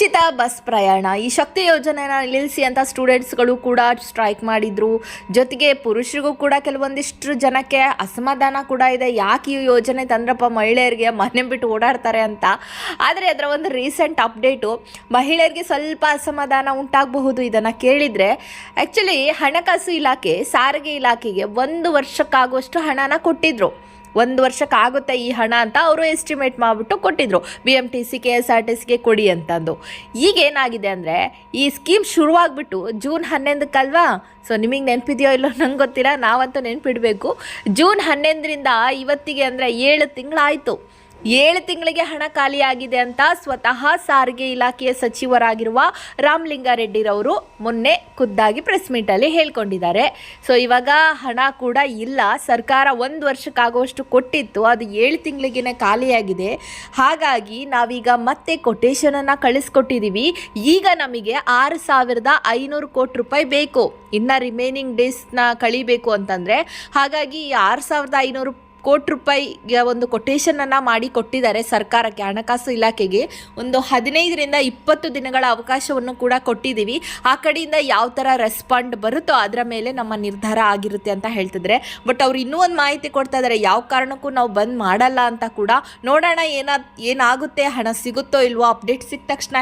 ಉಚಿತ ಬಸ್ ಪ್ರಯಾಣ. ಈ ಶಕ್ತಿ ಯೋಜನೆನ ನಿಲ್ಲಿಸಿ ಅಂತ ಸ್ಟೂಡೆಂಟ್ಸ್ಗಳು ಕೂಡ ಸ್ಟ್ರೈಕ್ ಮಾಡಿದ್ರು. ಜೊತೆಗೆ ಪುರುಷರಿಗೂ ಕೂಡ ಕೆಲವೊಂದಿಷ್ಟು ಜನಕ್ಕೆ ಅಸಮಾಧಾನ ಕೂಡ ಇದೆ. ಯಾಕೆ ಈ ಯೋಜನೆ ತಂದ್ರಪ್ಪ ಮಹಿಳೆಯರಿಗೆ ಮನೆ ಬಿಟ್ಟು ಓಡಾಡ್ತಾರೆ ಅಂತ. ಆದರೆ ಅದರ ಒಂದು ರೀಸೆಂಟ್ ಅಪ್ಡೇಟು ಮಹಿಳೆಯರಿಗೆ ಸ್ವಲ್ಪ ಅಸಮಾಧಾನ ಉಂಟಾಗಬಹುದು ಇದನ್ನು ಕೇಳಿದರೆ. ಆ್ಯಕ್ಚುಲಿ ಹಣಕಾಸು ಇಲಾಖೆ, ಸಾರಿಗೆ ಇಲಾಖೆಗೆ ಒಂದು ವರ್ಷಕ್ಕಾಗುವಷ್ಟು ಹಣನ ಕೊಟ್ಟಿದ್ರು. ಒಂದು ವರ್ಷಕ್ಕಾಗುತ್ತೆ ಈ ಹಣ ಅಂತ ಅವರು ಎಸ್ಟಿಮೇಟ್ ಮಾಡಿಬಿಟ್ಟು ಕೊಟ್ಟಿದ್ರು. B M T C K S R T ಸಿಗೆ ಕೊಡಿ ಅಂತಂದು. ಈಗ ಏನಾಗಿದೆ ಅಂದರೆ ಈ ಸ್ಕೀಮ್ ಶುರುವಾಗ್ಬಿಟ್ಟು ಜೂನ್ ಹನ್ನೊಂದಕ್ಕಲ್ವಾ? ಸೊ ನಿಮಗೆ ನೆನಪಿದೆಯೋ ಇಲ್ಲೋ ನಂಗೆ ಗೊತ್ತಿಲ್ಲ. ನಾವಂತೂ ನೆನಪಿಡಬೇಕು. ಜೂನ್ ಹನ್ನೊಂದರಿಂದ ಇವತ್ತಿಗೆ ಅಂದರೆ ಏಳು ತಿಂಗಳಾಯಿತು. ಏಳು ತಿಂಗಳಿಗೆ ಹಣ ಖಾಲಿಯಾಗಿದೆ ಅಂತ ಸ್ವತಃ ಸಾರಿಗೆ ಇಲಾಖೆಯ ಸಚಿವರಾಗಿರುವ ರಾಮಲಿಂಗಾರೆಡ್ಡಿರವರು ಮೊನ್ನೆ ಖುದ್ದಾಗಿ ಪ್ರೆಸ್ ಮೀಟಲ್ಲಿ ಹೇಳ್ಕೊಂಡಿದ್ದಾರೆ. ಸೊ, ಇವಾಗ ಹಣ ಕೂಡ ಇಲ್ಲ. ಸರ್ಕಾರ ಒಂದು ವರ್ಷಕ್ಕಾಗುವಷ್ಟು ಕೊಟ್ಟಿತ್ತು. ಅದು ಏಳು ತಿಂಗಳಿಗೆ ಖಾಲಿಯಾಗಿದೆ. ಹಾಗಾಗಿ ನಾವೀಗ ಮತ್ತೆ ಕೊಟೇಶನನ್ನು ಕಳಿಸ್ಕೊಟ್ಟಿದ್ದೀವಿ ಈಗ ನಮಗೆ ಆರು ಸಾವಿರದ ಐನೂರು ಕೋಟಿ ರೂಪಾಯಿ ಬೇಕು. ಇನ್ನು ರಿಮೈನಿಂಗ್ ಡೇಸ್ನ ಕಳಿಬೇಕು ಅಂತಂದರೆ, ಹಾಗಾಗಿ ಆರು ಸಾವಿರದ ಐನೂರು ಕೋಟಿ ರೂಪಾಯಿಗೆ ಒಂದು ಕೊಟೇಶನನ್ನು ಮಾಡಿ ಕೊಟ್ಟಿದ್ದಾರೆ ಸರ್ಕಾರಕ್ಕೆ, ಹಣಕಾಸು ಇಲಾಖೆಗೆ. ಒಂದು ಹದಿನೈದರಿಂದ ಇಪ್ಪತ್ತು ದಿನಗಳ ಅವಕಾಶವನ್ನು ಕೂಡ ಕೊಟ್ಟಿದ್ದೀವಿ. ಆ ಕಡೆಯಿಂದ ಯಾವ ಥರ ರೆಸ್ಪಾಂಡ್ ಬರುತ್ತೋ ಅದರ ಮೇಲೆ ನಮ್ಮ ನಿರ್ಧಾರ ಆಗಿರುತ್ತೆ ಅಂತ ಹೇಳ್ತಿದ್ರೆ ಬಟ್ ಅವ್ರು ಇನ್ನೂ ಒಂದು ಮಾಹಿತಿ ಕೊಡ್ತಾ ಇದ್ದಾರೆ, ಯಾವ ಕಾರಣಕ್ಕೂ ನಾವು ಬಂದ್ ಮಾಡಲ್ಲ ಅಂತ ಕೂಡ. ನೋಡೋಣ ಏನ ಏನಾಗುತ್ತೆ, ಹಣ ಸಿಗುತ್ತೋ ಇಲ್ವೋ ಅಪ್ಡೇಟ್ ಸಿಕ್ಕ ತಕ್ಷಣ